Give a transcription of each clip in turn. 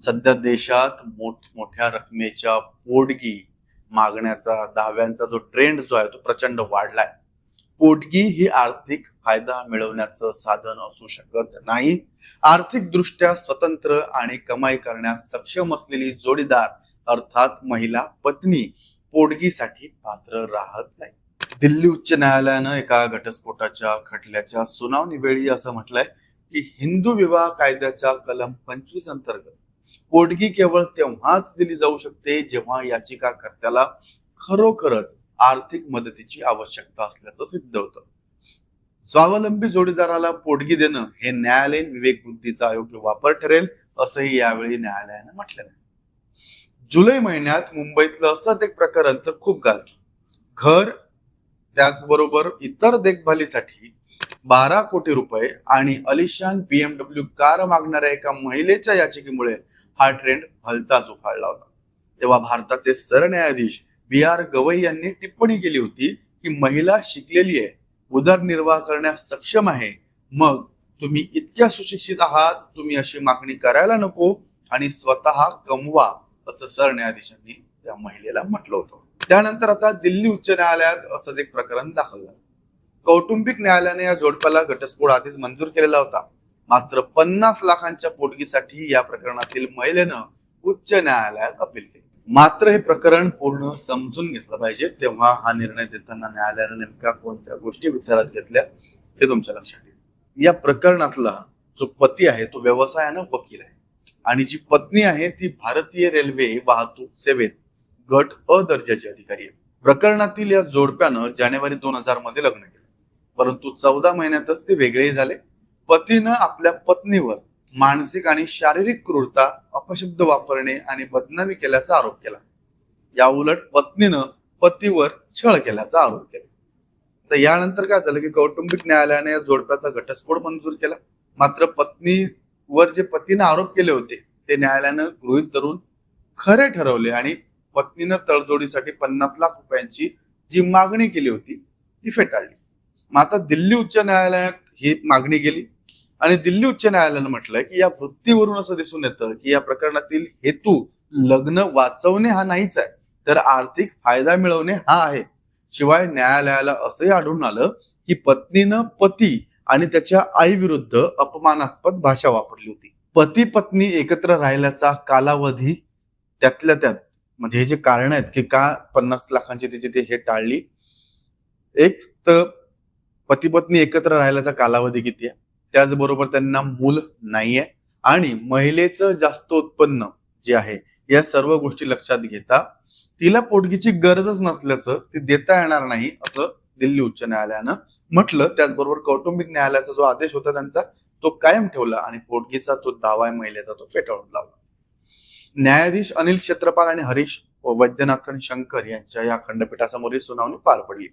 सध्या देशात मोठमोठ्या रकमेच्या पोटगी मागण्याचा दाव्यांचा जो ट्रेंड जो आहे तो प्रचंड वाढलाय. पोटगी ही आर्थिक फायदा मिळवण्याचं साधन असू शकत नाही. आर्थिक दृष्ट्या स्वतंत्र आणि कमाई करण्यास सक्षम असलेली जोडीदार अर्थात महिला पत्नी पोटगीसाठी पात्र राहत नाही. दिल्ली उच्च न्यायालयानं एका घटस्फोटाच्या खटल्याच्या सुनावणीवेळी असं म्हटलंय की हिंदू विवाह कायद्याच्या कलम पंचवीस अंतर्गत पोटगी केवळ तेव्हाच दिली जाऊ शकते जेव्हा याचिकाकर्त्याला खरोखरच आर्थिक मदतीची आवश्यकता असल्याचं सिद्ध होतं. स्वावलंबी जोडीदाराला पोटगी देणं हे न्यायालयीन विवेक बुद्धीचा अयोग्य वापर ठरेल असंही यावेळी न्यायालयानं म्हटलं जुलै महिन्यात मुंबईतलं असंच एक प्रकरण तर खूप गाजलं. घर त्याचबरोबर इतर देखभालीसाठी बारा कोटी रुपये आणि अलिशान बीएमडब्ल्यू कार मागणाऱ्या एका महिलेच्या याचिकेमुळे हा ट्रेंड हलताच उफाळला होता. तेव्हा भारताचे सरन्यायाधीश बी आर गवई यांनी टिप्पणी केली होती की महिला शिकलेली आहे उदरनिर्वाह करण्यास सक्षम आहे मग तुम्ही इतक्या सुशिक्षित आहात तुम्ही अशी मागणी करायला नको आणि स्वतः कमवा असं सरन्यायाधीशांनी त्या महिलेला म्हटलं होतं. त्यानंतर आता दिल्ली उच्च न्यायालयात असंच एक प्रकरण दाखल झालं. कौटुंबिक न्यायालयाने या जोडप्याला घटस्फोट आधीच मंजूर केलेला होता. मात्र पन्नास लाखांच्या पोटगीसाठी या प्रकरणातील महिलेनं उच्च न्यायालयात अपील केली. मात्र हे प्रकरण पूर्ण समजून घेतलं पाहिजे. तेव्हा हा निर्णय देताना न्यायालयानं नेमक्या कोणत्या गोष्टी विचारात घेतल्या हे तुमच्या लक्षात येईल. या प्रकरणातला जो पती आहे तो व्यवसायानं वकील आहे. आणि जी पत्नी आहे ती भारतीय रेल्वे वाहतूक सेवेत गट अ दर्जाची अधिकारी आहे. प्रकरणातील या जोडप्यानं जानेवारी दोन हजारमध्ये लग्न केलं. परंतु चौदा महिन्यातच ते वेगळे झाले. पतीनं आपल्या पत्नीवर मानसिक आणि शारीरिक क्रूरता अपशब्द वापरणे आणि बदनामी केल्याचा आरोप केला. या उलट पत्नीनं पतीवर छळ केल्याचा आरोप केला. तर यानंतर काय झालं की कौटुंबिक न्यायालयाने या जोडप्याचा घटस्फोट मंजूर केला. मात्र पत्नीवर जे पतीनं आरोप केले होते ते न्यायालयानं गृहीत धरून खरे ठरवले आणि पत्नीनं तडजोडीसाठी पन्नास लाख रुपयांची जी मागणी केली होती ती फेटाळली. मग आता दिल्ली उच्च न्यायालयात ही मागणी गेली. आणि दिल्ली उच्च न्यायालयानं म्हटलंय की या वृत्तीवरून असं दिसून येतं की या प्रकरणातील हेतू लग्न वाचवणे हा नाहीच आहे तर आर्थिक फायदा मिळवणे हा आहे. शिवाय न्यायालयाला असंही आढळून आलं की पत्नीनं पती आणि त्याच्या आईविरुद्ध अपमानास्पद भाषा वापरली होती. पती पत्नी एकत्र राहिल्याचा कालावधी त्यातल्या त्यात म्हणजे हे जे कारण आहेत की का पन्नास लाखांची त्याची ते हे टाळली एक तर पती पत्नी एकत्र राहिल्याचा कालावधी किती आहे? त्याचबरोबर त्यांना मूल नाहीये. आणि महिलेचं जास्त उत्पन्न जे आहे या सर्व गोष्टी लक्षात घेता तिला पोटगीची गरजच नसल्याचं ती देता येणार नाही असं दिल्ली उच्च न्यायालयानं म्हटलं. त्याचबरोबर कौटुंबिक न्यायालयाचा जो आदेश होता त्यांचा तो कायम ठेवला आणि पोटगीचा तो दावा आहे महिलेचा तो फेटाळून लावला. न्यायाधीश अनिल क्षेत्रपाल आणि हरीश वैद्यनाथन शंकर यांच्या या खंडपीठासमोरील सुनावणी पार पडली.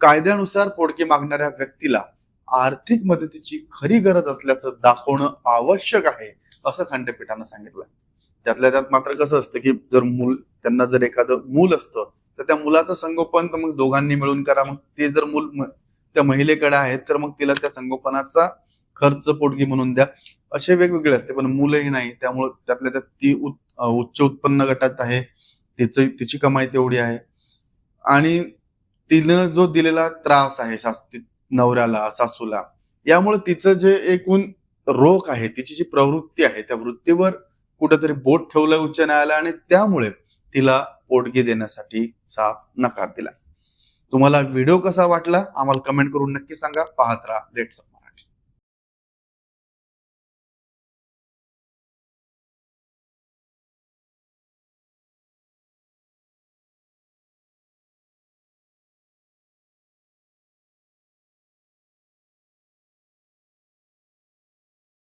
कायद्यानुसार पोडकी मागणाऱ्या व्यक्तीला आर्थिक मदतीची खरी गरज असल्याचं दाखवणं आवश्यक आहे असं खंडपीठानं सांगितलं त्यातल्या त्यात मात्र कसं असतं की जर मूल त्यांना जर एखादं मूल असतं तर त्या मुलाचं संगोपन तर मग दोघांनी मिळून करा. मग ते जर मूल त्या महिलेकडे आहेत तर मग तिला त्या संगोपनाचा खर्च पोटगी म्हणून द्या. असे वेगवेगळे असते पण मुलंही नाही. त्यामुळे त्यातल्या त्यात ती उच्च उत्पन्न गटात आहे. तिचं तिची कमाई तेवढी आहे. आणि तिनं जो दिलेला त्रास आहे सास नवऱ्याला सासूला यामुळे तिचं जे एकूण रोख आहे तिची जी प्रवृत्ती आहे त्या वृत्तीवर कुठेतरी बोट ठेवलं उच्च न्यायालयाने त्यामुळे तिला पोटगी देण्यासाठी सा नकार दिला. तुम्हाला व्हिडिओ कसा वाटला आम्हाला कमेंट करून नक्की सांगा. पाहत राहा लेट्स